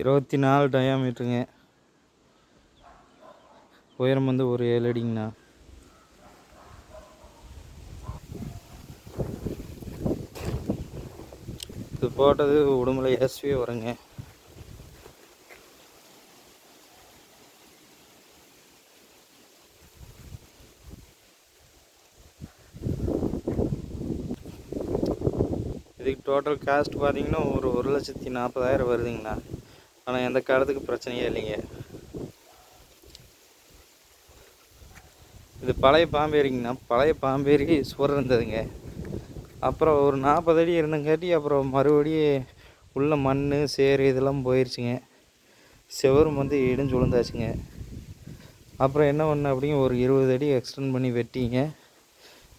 இருபத்தி நாலு டயாமீட்டருங்க உயரம் வந்து ஒரு ஏழு அடிங்கண்ணா. இது போட்டது உடம்புல எஸ்வி வருங்க இதுக்கு டோட்டல் காஸ்ட் பார்த்தீங்கன்னா ஒரு ஒரு லட்சத்தி நாற்பதாயிரம் வருதுங்கண்ணா. ஆனால் எந்த காலத்துக்கு பிரச்சனையே இல்லைங்க. இது பழைய பாம்பேரிங்கண்ணா பழைய பாம்பேரி சுவர் இருந்ததுங்க. அப்புறம் ஒரு நாற்பது அடி இருந்தங்காட்டி அப்புறம் மறுபடியும் உள்ள மண் சேறு இதெல்லாம் போயிடுச்சுங்க செவரும் வந்து இடிஞ்சு விழுந்தாச்சுங்க. அப்புறம் என்ன பண்ண அப்படிங்க ஒரு இருபது அடி எக்ஸ்டெண்ட் பண்ணி வெட்டிங்க.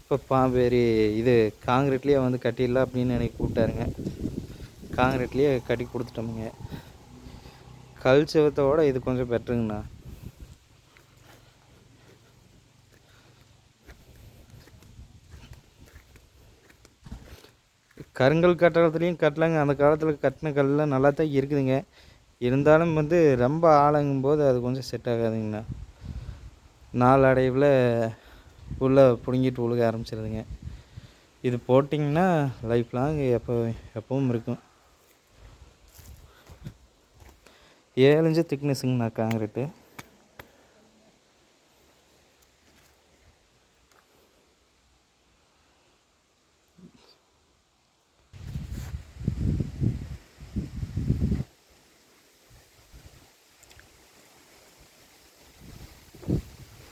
இப்போ பாம்பேரி இது காங்கிரீட்லேயே வந்து கட்டிடலாம் அப்படின்னு எனக்கு கூப்பிட்டாருங்க. காங்கிரீட்லேயே கட்டி கொடுத்துட்டோமுங்க. கல் செவத்தோட இது கொஞ்சம் பெட்டருங்கண்ணா. கருங்கல் கட்டடத்துலேயும் கட்டலாங்க. அந்த காலத்தில் கட்டின கல்லாம் நல்லா தான் இருக்குதுங்க. இருந்தாலும் வந்து ரொம்ப ஆழங்கும் போது அது கொஞ்சம் செட் ஆகாதுங்கண்ணா. நாளடைவில் உள்ளே பிடுங்கிட்டு உழுக ஆரம்பிச்சிருதுங்க. இது போட்டிங்கன்னா லைஃப் லாங் எப்போ எப்பவும் இருக்கும். ஏழு இன்ச்சு திக்னஸுங்கண்ணா காங்கிரீட்டு.